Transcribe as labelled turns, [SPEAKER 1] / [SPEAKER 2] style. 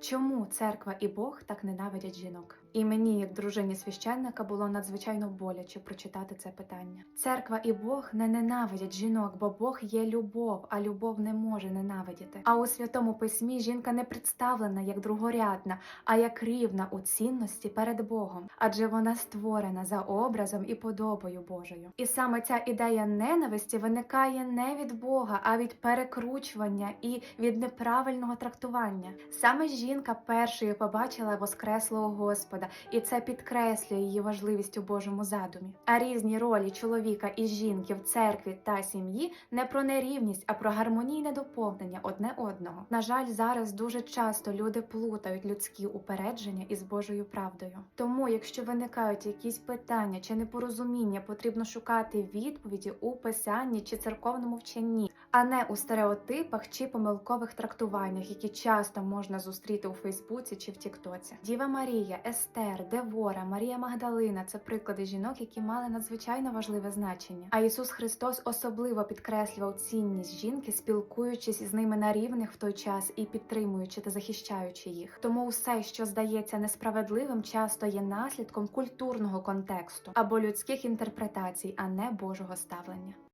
[SPEAKER 1] Чому церква і Бог так ненавидять жінок? І мені, як дружині священника, було надзвичайно боляче прочитати це питання. Церква і Бог не ненавидять жінок, бо Бог є любов, а любов не може ненавидіти. А у святому письмі жінка не представлена як другорядна, а як рівна у цінності перед Богом, адже вона створена за образом і подобою Божою. І саме ця ідея ненависті виникає не від Бога, а від перекручування і від неправильного трактування. Саме жінка першою побачила воскреслого Господа, і це підкреслює її важливість у Божому задумі. А різні ролі чоловіка і жінки в церкві та сім'ї не про нерівність, а про гармонійне доповнення одне одного. На жаль, зараз дуже часто люди плутають людські упередження із Божою правдою. Тому, якщо виникають якісь питання чи непорозуміння, потрібно шукати відповіді у писанні чи церковному вченні, а не у стереотипах чи помилкових трактуваннях, які часто можна зустріти у Фейсбуці чи в Тіктоці. Діва Марія, Естер, Девора, Марія Магдалина це приклади жінок, які мали надзвичайно важливе значення. А Ісус Христос особливо підкреслював цінність жінки, спілкуючись із ними на рівних в той час і підтримуючи та захищаючи їх. Тому все, що здається несправедливим, часто є наслідком культурного контексту або людських інтерпретацій, а не Божого ставлення.